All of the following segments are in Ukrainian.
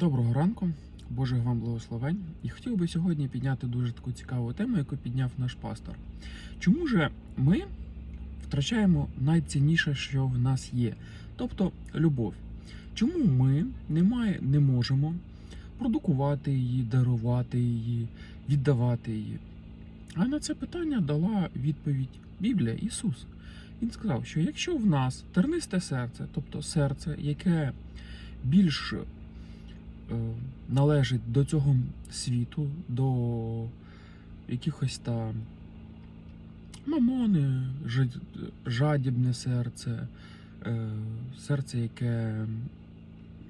Доброго ранку, Божих вам благословень. І хотів би сьогодні підняти дуже таку цікаву тему, яку підняв наш пастор. Чому же ми втрачаємо найцінніше, що в нас є, тобто любов? Чому ми не, має, не можемо продукувати її, дарувати її, віддавати її? А на це питання дала відповідь Біблія Ісус. Він сказав, що якщо в нас тернисте серце, тобто серце, яке більш належить до цього світу, до якихось там мамони, жадібне серце, е, серце, яке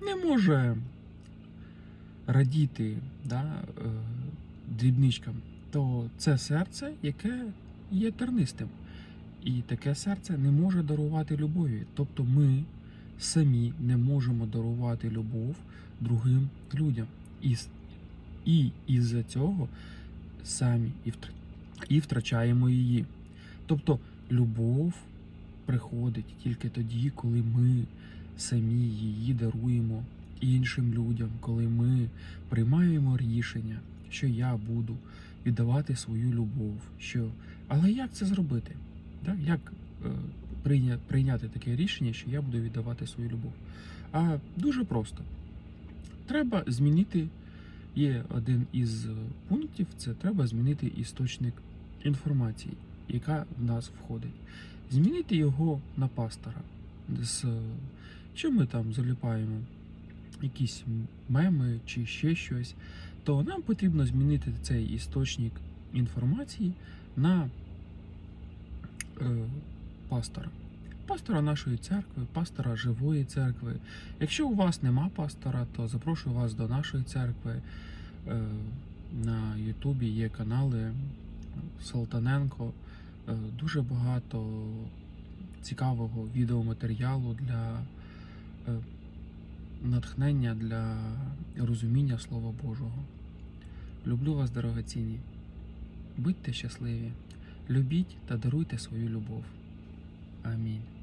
не може радіти да, е, дрібничкам, то це серце, яке є тернистим. І таке серце не може дарувати любові. Тобто ми самі не можемо дарувати любов другим людям. І, і із-за цього самі і, втрачаємо її. Тобто любов приходить тільки тоді, коли ми самі її даруємо іншим людям, коли ми приймаємо рішення, що я буду віддавати свою любов. Що... Але як це зробити? Так? Як е. Прийняти таке рішення, що я буду віддавати свою любов? А дуже просто. Треба змінити. Є один із е, пунктів, це треба змінити істочник інформації, яка в нас входить. Змінити його на пастора. З, е, що ми там заліпаємо якісь меми чи ще щось, то нам потрібно змінити цей істочник інформації на е, пастора. Пастора нашої церкви, пастора живої церкви. Якщо у вас нема пастора, то запрошую вас до нашої церкви. Е, На Ютубі є канали Салтаненко. Е, Дуже багато цікавого відеоматеріалу для е, натхнення, для розуміння Слова Божого. Люблю вас, дорогоцінні. Будьте щасливі, любіть та даруйте свою любов. Amin.